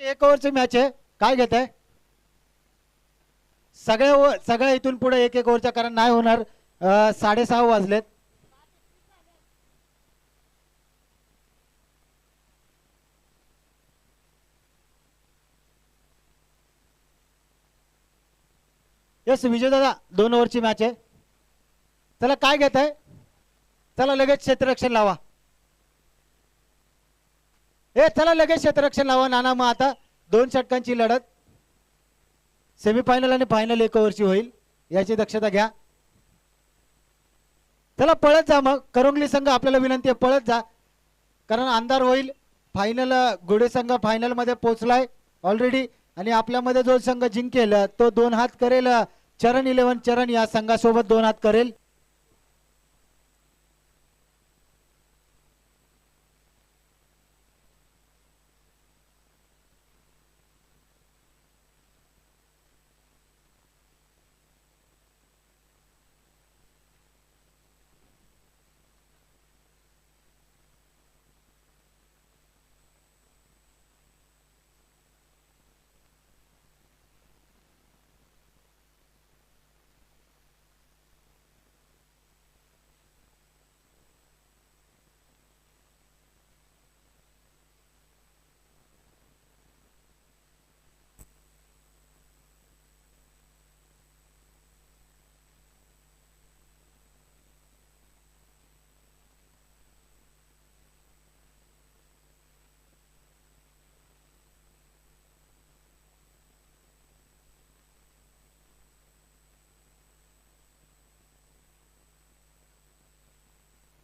एक ओव्हरची मॅच आहे. काय घेत आहे सगळ्या ओव्हर- सगळ्या इथून पुढे एक एक ओव्हरच्या कारण नाही होणार. साडेसहा वाजलेत. यस विजय दादा दोन ओव्हरची मॅच आहे. चला काय घेत आहे चला लगेच क्षेत्ररक्षण लावा. ए चला लगेच क्षेत्ररक्षण लावा नाना मग आता दोन षटकांची लढत. सेमीफायनल आणि फायनल एक ओव्हरची होईल याची दक्षता घ्या. चला पळत जा मग. करोंगली संघ आपल्याला विनंती आहे पळत जा. कारण अंधार होईल. फायनल घोडे संघ फायनलमध्ये पोचलाय पोहोचलाय ऑलरेडी आणि आपल्यामध्ये जो संघ जिंकेल तो दोन हात करेल. चरण इलेव्हन चरण या संघासोबत दोन हात करेल.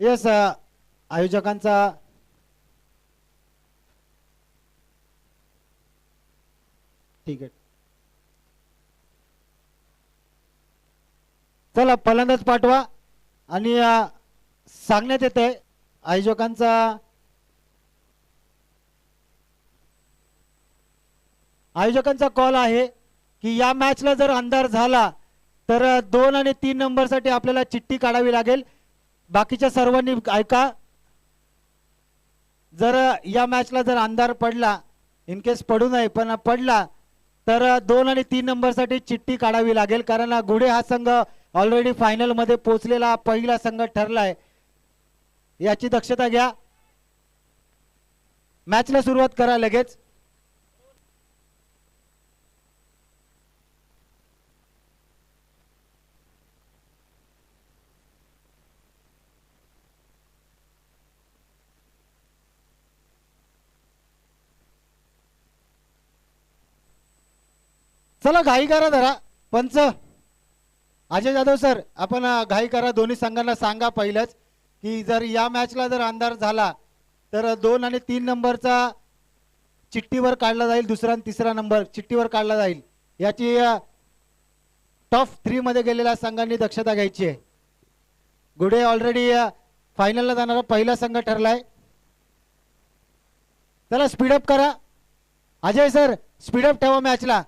येस uh, आयोजकांचा ठीक आहे. चला फलंदाज पाठवा. आणि uh, सांगण्यात सांगण्यात आहे आयोजकांचा आयोजकांचा कॉल आहे की या मॅचला जर अंधार झाला तर uh, दोन आणि तीन नंबरसाठी आपल्याला चिठ्ठी काढावी लागेल. बाकीच्या सर्वांनी ऐका. जर या मॅचला जर अंधार पडला इन केस पडू नये पण पडला तर दोन आणि तीन नंबरसाठी चिठ्ठी काढावी लागेल कारण गुढे हा संघ ऑलरेडी फायनलमध्ये पोचलेला पोहोचलेला पहिला संघ ठरलाय. याची दक्षता घ्या. मॅचला सुरुवात करा लगेच. चला घाई करा जरा. पंच. अजय जाधव सर आपण घाई करा. दोन्ही संघांना सांगा पहिलंच की जर या मॅचला जर अंधार झाला तर दोन आणि तीन नंबरचा चिठ्ठीवर काढला जाईल. दुसरा आणि तिसरा नंबर चिठ्ठीवर काढला जाईल. याची टॉप थ्रीमध्ये गेलेल्या संघांनी दक्षता घ्यायची आहे. गुडे ऑलरेडी फायनलला जाणारा पहिला संघ ठरलाय. चला स्पीडअप करा. अजय सर स्पीडअप ठेवा मॅचला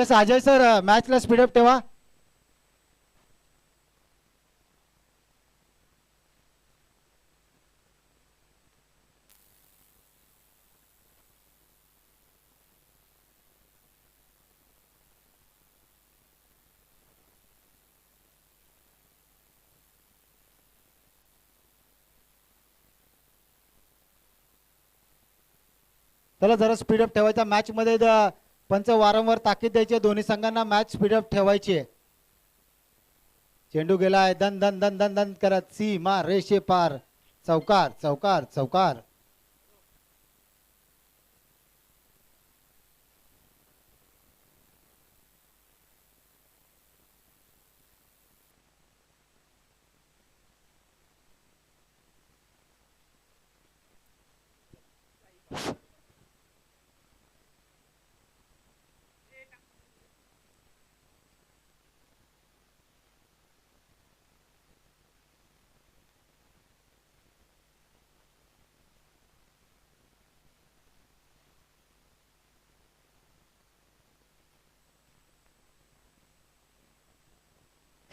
येस अजय सर मॅचला स्पीडअप ठेवा. त्याला जरा स्पीडअप ठेवायचा. मॅचमध्ये पंच वारंवार ताकीद द्यायची दोन्ही संघांना मॅच स्पीडअप ठेवायची. आहे चेंडू गेलाय दन दन दन दन दन करत सीमा रेषे पार. चौकार चौकार चौकार.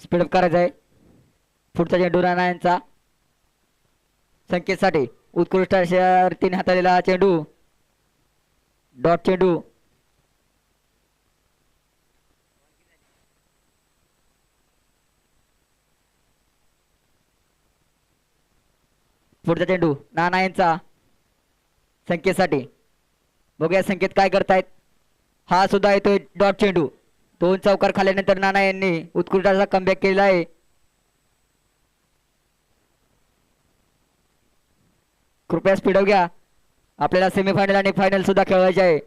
स्पीडअप करायचा आहे पुढचा चेंडू राणा यांचा. संकेतसाठी उत्कृष्ट अशा रीतीने हाताळलेला चेंडू. डॉट चेंडू. पुढचा चेंडू नाना यांचा. संकेतसाठी. बघूया संकेत काय करतायत. हा सुद्धा येतोय डॉट चेंडू. दोन चौकार खाल्यानंतर नाना यांनी उत्कृष्ट असा कमबॅक केला आहे. कृपया स्पीड घ्या. आपल्याला सेमीफायनल आणि फायनल सुद्धा खेळवायचे आहे.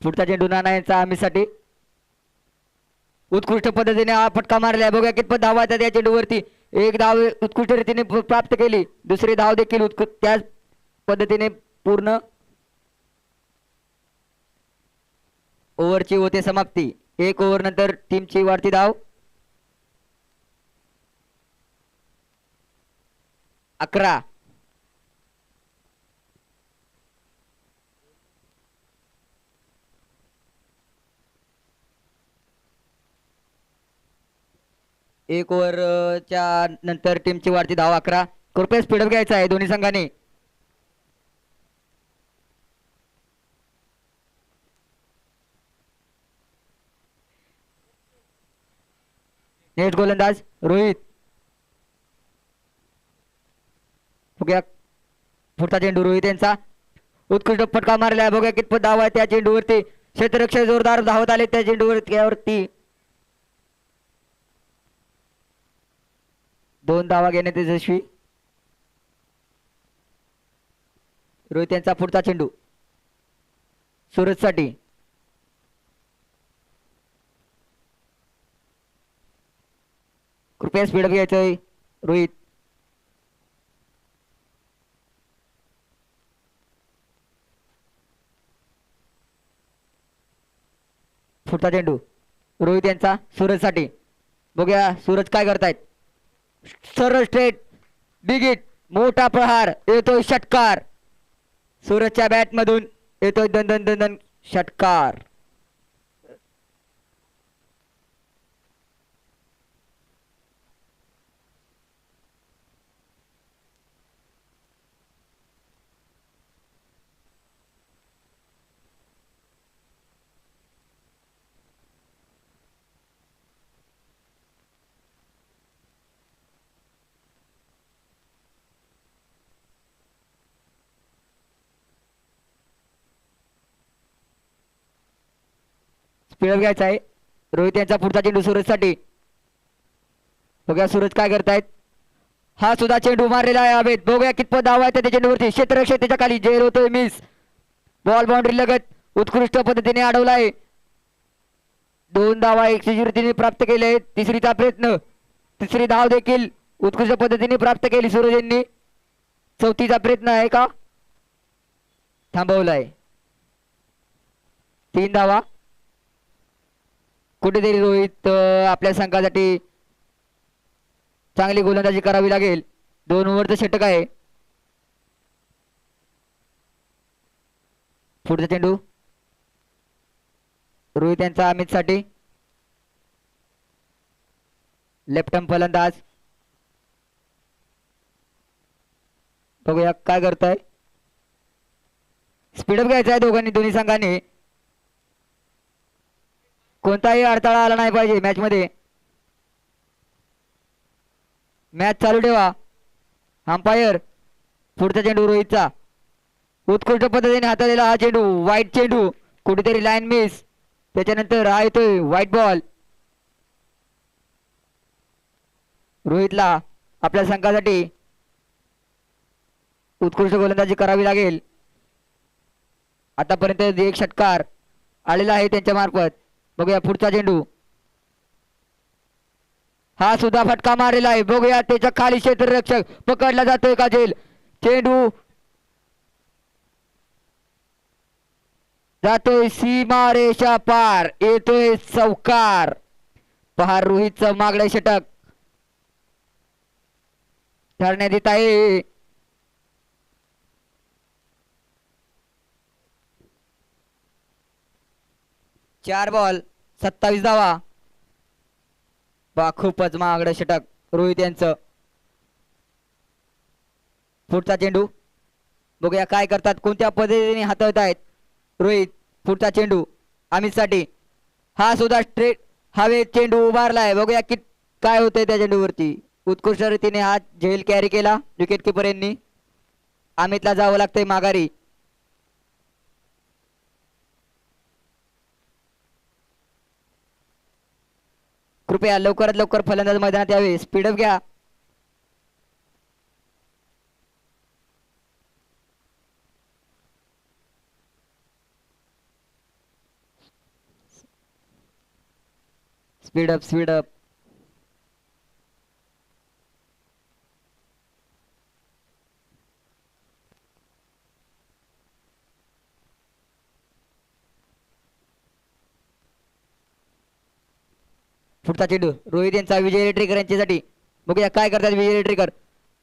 पुढचा चेंडू नाना यांचा आम्हीसाठी. उत्कृष्ट पद्धतीने हा फटका मारला बघूया कितपत धावा येतात या चेंडूवरती एक धाव उत्कृष्ट रीतीने प्राप्त केली. दुसरी धाव देखील उत्कृ त्याच पद्धतीने पूर्ण ओव्हरची होते समाप्ती. एक ओव्हर नंतर टीमची वाढती धाव. अकरा. एक ओव्हरच्या नंतर टीमची वाढती धाव अकरा. कृपया स्पीडअप घ्यायचा आहे दोन्ही संघाने. नेट गोलंदाज रोहित. बघूया. पुढचा चेंडू रोहित यांचा. उत्कृष्ट फटका मारला बघूया कितपत धाव आहे त्या चेंडूवरती. क्षेत्ररक्षक जोरदार धावत आले त्या चेंडूवरती यावरती. दोन धावा घेण्यात यशस्वी रोहित यांचा पुढचा चेंडू. सुरतसाठी कृपया स्पीड घ्यायचंय रोहित. पुढचा चेंडू. रोहित यांचा सूरजसाठी. बघूया सूरज काय करतायत. सरळ स्ट्रेट बिगिट मोठा प्रहार येतोय षटकार. सूरजच्या बॅटमधून येतोय दन दन दन दन षटकार. स्पीड घ्यायचा आहे. रोहित यांचा पुढचा चेंडू सूरजसाठी. बघा सूरज काय करतायत. हा सुद्धा चेंडू मारलेला आहे हवेत बघूया कितपत धाव आहे त्या चेंडूवरती. क्षेत्ररक्षक त्याच्याखाली. जेर होतोय मिस बॉल बाउंड्री लगत उत्कृष्ट पद्धतीने अडवला आहे दोन धावा एकशे रीतीने प्राप्त केले आहेत. तिसरीचा प्रयत्न. तिसरी धाव देखील उत्कृष्ट पद्धतीने प्राप्त केली सूरज यांनी. चौथीचा प्रयत्न आहे का? थांबवलाय. तीन धावा. कुठेतरी रोहित आपल्या संघासाठी चांगली गोलंदाजी करावी लागेल. दोन ओव्हरचं षटक आहे. पुढचा चेंडू. रोहित यांचा अमितसाठी लेफ्ट फलंदाज बघूया काय करताय. स्पीडअप घ्यायचा आहे दोघांनी दोन्ही संघांनी. कोणताही अडथळा आला नाही पाहिजे मॅच मध्ये मॅच चालू ठेवा. अंपायर पुढचा चेंडू रोहितचा. उत्कृष्ट पद्धतीने हाताळलेला हा चेंडू वाईट चेंडू. कुठेतरी लाईन मिस त्याच्यानंतर हा येतोय व्हाईट बॉल रोहितला आपल्या संघासाठी उत्कृष्ट गोलंदाजी करावी लागेल. आतापर्यंत एक षटकार आलेला आहे त्यांच्या मार्फत. बघूया पुढचा चेंडू हा सुद्धा फटका मारलेला आहे. बघूया त्याच्याखाली क्षेत्ररक्षक पकडला जातोय का झेल चेंडू जातोय सीमा रेषा पार येतोय चौकार. पहा रोहितचं मागडे षटक. ठरण्यात येत आहे. चार बॉल सत्तावीस धावा. बा खूपच महागडं षटक. रोहित यांचं. पुढचा चेंडू. बघूया काय करतात. कोणत्या पद्धतीने हाताळत आहेत. रोहित पुढचा चेंडू. अमितसाठी हा सुद्धा स्ट्रेट हवेत चेंडू उभारलाय. बघूया कि काय होतंय त्या चेंडूवरती. उत्कृष्ट रीतीने हा झेल कॅरी केला. विकेट किपर यांनी. अमितला जावं लागतंय माघारी. कृपया लवकरात लवकर फलंदाज मैदानात यावे. स्पीडअप घ्या. स्पीडअप स्पीडअप पुढचा चेंडू. रोहित यांचा विजय रेट्रेकर यांच्यासाठी. बघूया काय करतात विजय रेट्रेकर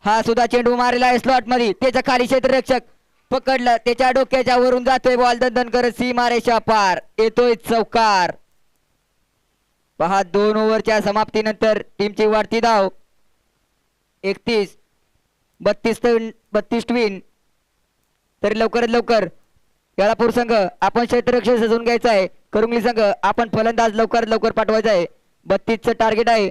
हा सुद्धा चेंडू मारलेला आहे स्लॉटमध्ये. त्याच्याखाली क्षेत्ररक्षक पकडलं. त्याच्या डोक्याच्या वरून जातोय बॉल दंदन करत सी रेषा पार. येतोय चौकार. पहा दोन ओव्हरच्या समाप्तीनंतर टीमची वाढती धाव. एकतीस बत्तीस बत्तीस ट्विन तरी लवकरात लवकर केळापूर संघ आपण क्षेत्ररक्षक सजवून घ्यायचा आहे. करुंगली संघ आपण फलंदाज लवकरात लवकर पाठवायचा आहे. बत्तीसचं टार्गेट आहे.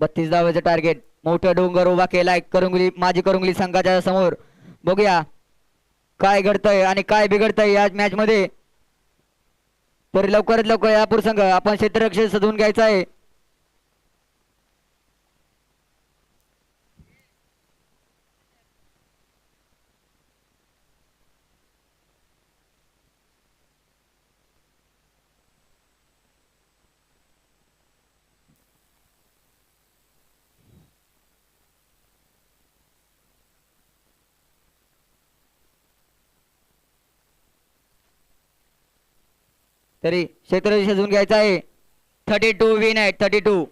बत्तीस धावेचं टार्गेट मोठा डोंगर उभा केलाय करुंगली माझी करुंगली संघाच्या समोर. बघूया काय घडतंय आणि काय बिघडतंय या मॅच मध्ये. तर लवकरात लवकर यापूर संघ आपण क्षेत्ररक्षण सजवून घ्यायचं आहे. तरी क्षेत्र सजवून घ्यायचं आहे. थर्टी टू विन आहे थर्टी टू.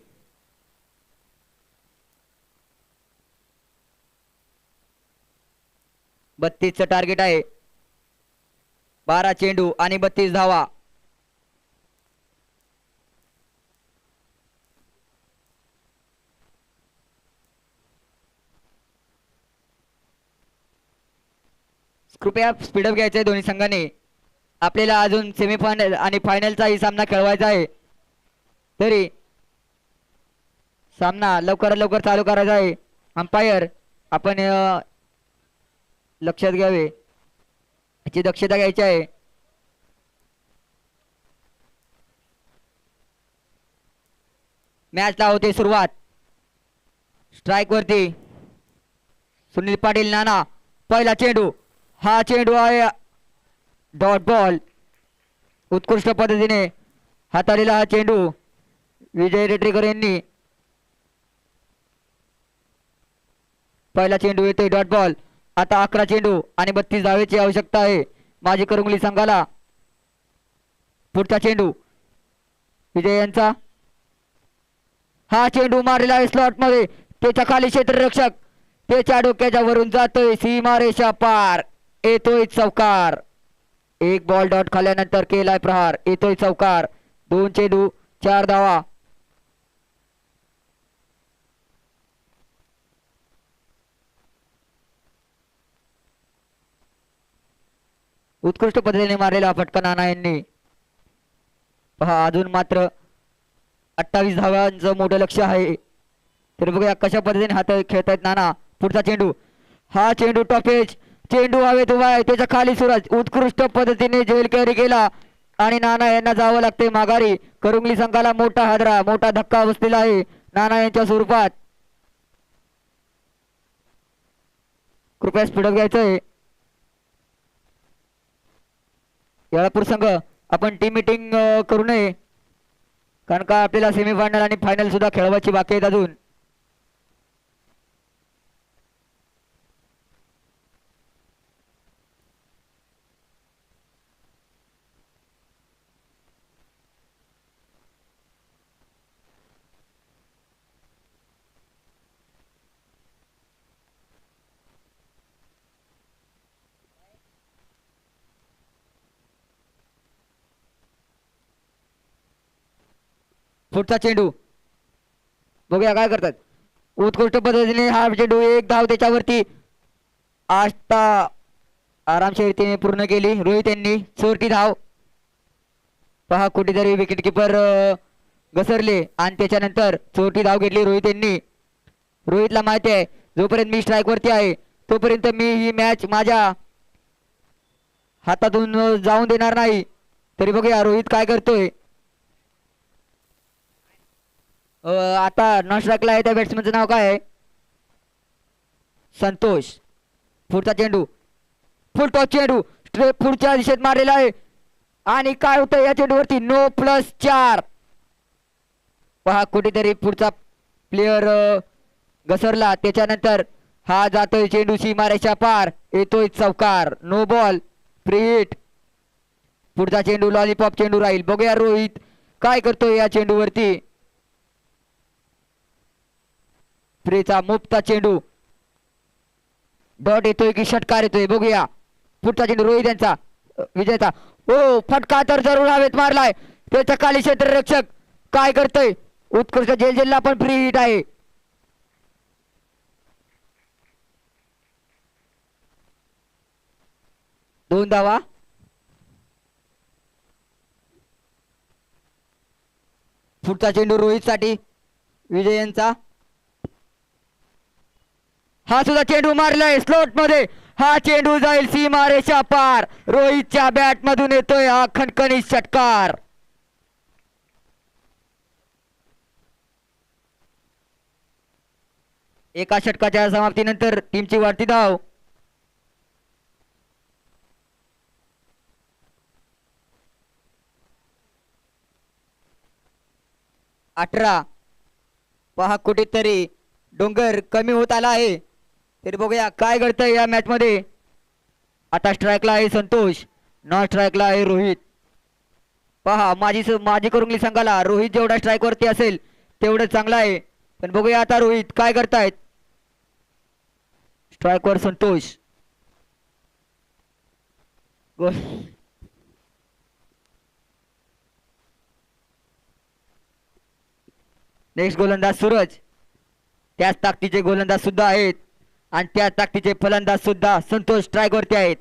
बत्तीसचं टार्गेट आहे. बारा चेंडू आणि बत्तीस धावा. कृपया स्पीडअप घ्यायचं आहे दोन्ही संघाने. आपल्याला अजून सेमीफायनल आणि फायनलचाही सामना खेळवायचा आहे. तरी सामना लवकरात लवकर चालू करायचा आहे. अंपायर आपण लक्षात घ्यावे. याची दक्षता घ्यायची आहे. मॅचला होते सुरुवात. स्ट्राईक वरती. सुनील पाटील नाना. पहिला चेंडू. हा चेंडू आहे डॉट बॉल. उत्कृष्ट पद्धतीने हाताळलेला हा चेंडू विजय रेटरेकर यांनी. पहिला चेंडू येतोय डॉट बॉल. आता अकरा चेंडू आणि बत्तीस धावेची आवश्यकता आहे. माजी करुंगली संघाला पुढचा चेंडू. विजय यांचा. हा चेंडू मारलेला आहे स्लॉटमध्ये. त्याच्याखाली क्षेत्ररक्षक. त्याच्या डोक्याच्या वरून जातोय सीमा रेषा पार. येतोय चौकार. एक बॉल डॉट खाल्यानंतर केलाय प्रहार. येतोय चौकार. दोन चेंडू चार धावा. उत्कृष्ट पद्धतीने मारलेला फटका नाना यांनी. पहा अजून मात्र अठ्ठावीस धावांचं मोठं लक्ष आहे. तर बघूया कशा पद्धतीने हात खेळतायत नाना. पुढचा चेंडू. हा चेंडू टॉपेज चेंडू हवेत उभा आहे त्याच्याखाली सुरज. उत्कृष्ट पद्धतीने जेल कॅरी केला. आणि नाना यांना जावं लागते माघारी. करुंगली संघाला मोठा हादरा मोठा धक्का बसलेला आहे. नाना यांच्या स्वरूपात. कृपया स्पीडअप घ्यायचंय. येळापूर संघ आपण टीम मिटिंग करू नये. कारण का आपल्याला सेमीफायनल आणि फायनल सुद्धा खेळवायची बाकी आहेत अजून. पुढचा चेंडू. बघूया काय करतात. उत्कृष्ट पद्धतीने हा चेंडू एक धाव त्याच्यावरती. आष्टा आरामशीरतेने पूर्ण केली. रोहित यांनी चोरटी धाव. पहा कुठेतरी विकेट किपर घसरले आणि त्याच्यानंतर चोरटी धाव घेतली रोहित यांनी. रोहितला माहिती आहे जोपर्यंत मी स्ट्राईक वरती आहे तोपर्यंत मी ही मॅच माझ्या हातातून जाऊन देणार नाही. तरी बघूया रोहित काय करतोय. आता नॉन स्ट्राईकला आहे त्या बॅट्समनचं नाव काय? आहे संतोष. पुढचा चेंडू. फुल टॉच चेंडू पुढच्या दिशेत मारलेला आहे. आणि काय होतं या चेंडूवरती? नो प्लस चार. पहा कुठेतरी पुढचा प्लेअर घसरला. त्याच्यानंतर हा जातोय चेंडू मारायच्या पार. येतोय चौकार. नो बॉल प्रिट पुढचा चेंडू लॉलीपॉप चेंडू राहील. बघूया रोहित काय करतोय या चेंडूवरती. फ्रीचा मुफ्ता चेंडू. डॉट येतोय की षटकार येतोय? बघूया. पुढचा चेंडू रोहित यांचा विजयचा. ओ फटका तर जरूर हवेत मारलाय. त्याचा खाली क्षेत्ररक्षक काय करतोय? उत्कृष्ट जेल जेलला पण फ्री हिट आहे. दोन धावा पुढचा चेंडू रोहित साठी विजय यांचा. हा सुद्धा चेंडू मारलाय. स्लोटमध्ये हा चेंडू जाईल सीमारेषा पार. रोहितच्या बॅट मधून येतोय हा खणखणी षटकार. एका षटकाच्या समाप्तीनंतर टीमची वाढती धाव. अठरा. पहा कुठेतरी डोंगर कमी होत आला आहे. तरी बघूया काय घडतंय या मॅच मध्ये आता स्ट्राईकला आहे संतोष. नॉन स्ट्राईकला आहे रोहित. पहा माझी माझी करुंगली संघाला रोहित जेवढा स्ट्राईक वरती असेल तेवढं चांगलं आहे. पण बघूया आता रोहित काय करतायत. स्ट्राईक वर संतोष. गोल. नेक्स्ट गोलंदाज सूरज. त्याच ताकदीचे गोलंदाज सुद्धा आहेत. आणि त्या ताकदीचे फलंदाज सुद्धा संतोष स्ट्राईक वरती आहेत.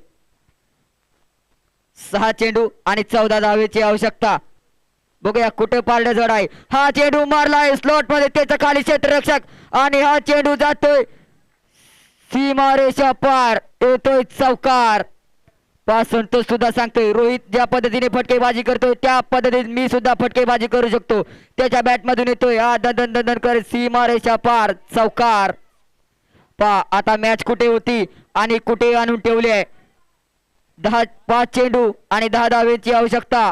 सहा चेंडू आणि चौदा धावेची आवश्यकता. बघूया कुठे पारडे जड आहे. हा चेंडू मारला आहे स्लॉटमध्ये त्याचा खाली क्षेत्ररक्षक आणि हा चेंडू जातोय. सीमारेषा पार. येतोय चौकार. पासून संतोष सुद्धा सांगतोय रोहित ज्या पद्धतीने फटकेबाजी करतोय त्या पद्धतीने मी सुद्धा फटकेबाजी करू शकतो. त्याच्या बॅट मधून येतोय. हा दन दन दन करत सीमारेषा पार. चौकार. पहा आता मॅच कुठे होती आणि कुठे आणून ठेवली आहे? दहा पाच चेंडू आणि दहा धावेची आवश्यकता.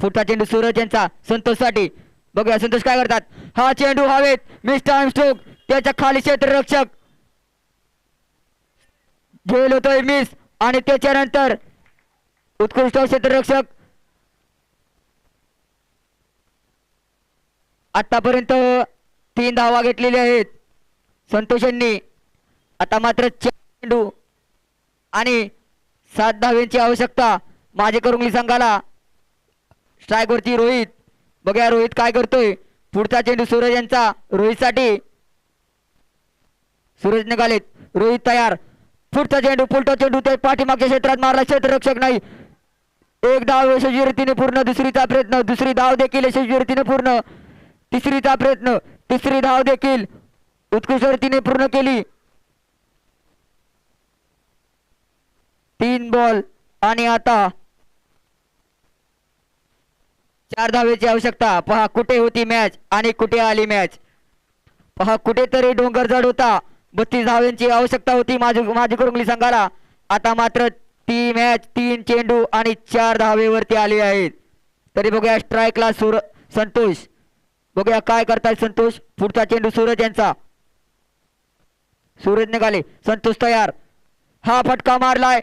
पुढचा चेंडू सूरज यांचा संतोषसाठी बघूया संतोष काय करतात? हा चेंडू हवेत मिस्टर स्टोक त्याच्याखाली क्षेत्ररक्षक. झेल होतोय मिस आणि त्याच्यानंतर उत्कृष्ट क्षेत्ररक्षक. आतापर्यंत तीन धावा घेतलेल्या आहेत. संतोष यांनी. आता मात्र चेंडू आणि सात धाव्यांची आवश्यकता माझे करुंगली संघाला. स्ट्राईक वरती रोहित. बघूया रोहित काय करतोय. पुढचा चेंडू सूरज यांचा रोहितसाठी. सूरज निघालेत. रोहित तयार. पुढचा चेंडू पुढचा चेंडू ते पाठीमागच्या क्षेत्रात मारला. क्षेत्ररक्षक नाही. एक धाव यशस्वी रीतीने पूर्ण दुसरीचा प्रयत्न. दुसरी धाव देखील यशस्वी रीतीने पूर्ण. तिसरीचा प्रयत्न तिसरी धाव देखील उत्कृष्ट रीतीने पूर्ण केली. तीन बॉल आणि आता चार धावेची आवश्यकता. पहा कुठे होती मॅच आणि कुठे आली मॅच पहा कुठेतरी डोंगर जड होता. बत्तीस धाव्यांची आवश्यकता होती माझी माझी कुरुंगली संघाला. आता मात्र ती मॅच तीन चेंडू आणि चार धावेवरती आली आहेत. तरी बघूया स्ट्राईकला सुर संतोष. बघूया काय करताय संतोष. पुढचा चेंडू सूरज यांचा. सूरज निघाले. संतोष तयार. हा फटका मारलाय.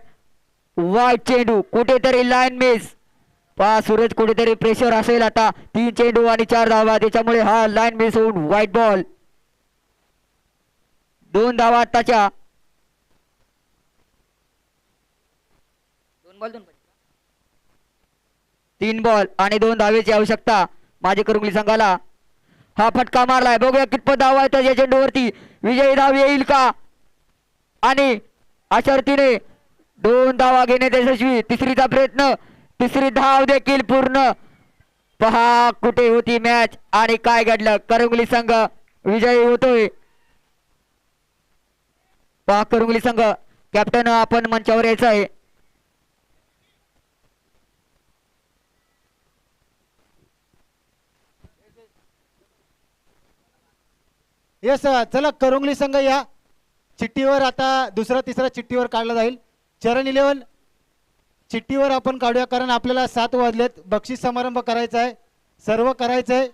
वाईट चेंडू. कुठेतरी लाईन मिस पहा सूरज कुठेतरी प्रेशर असेल आता. तीन चेंडू आणि चार धावा. त्याच्यामुळे हा लाईन मिस होऊन व्हाईट बॉल दोन धावा आताच्या दोन बॉल दोन तीन बॉल आणि दोन धावेची आवश्यकता. माझे करुंगली संघाला. हा फटका मारलाय. बघूया कितपत धाव आहे त्याच्या चेंडूवरती विजयी धाव येईल का? आणि अशा रीतीने दोन धावा घेण्यात यशस्वी. तिसरीचा प्रयत्न. तिसरी धाव देखील पूर्ण. पहा कुठे होती मॅच आणि काय घडलं. करुंगली संघ विजयी होतोय. पहा करुंगली संघ. कॅप्टन आपण मंचावर यायचं आहे. येस चला करुंगली संघ या. चिठ्ठीवर आता दुसरा तिसरा चिठ्ठीवर काढला जाईल. चरण इलेवन चिठ्ठीवर आपण काढूया कारण आपल्याला सात वाजलेत. बक्षीस समारंभ करायचा आहे. सर्व करायचं आहे.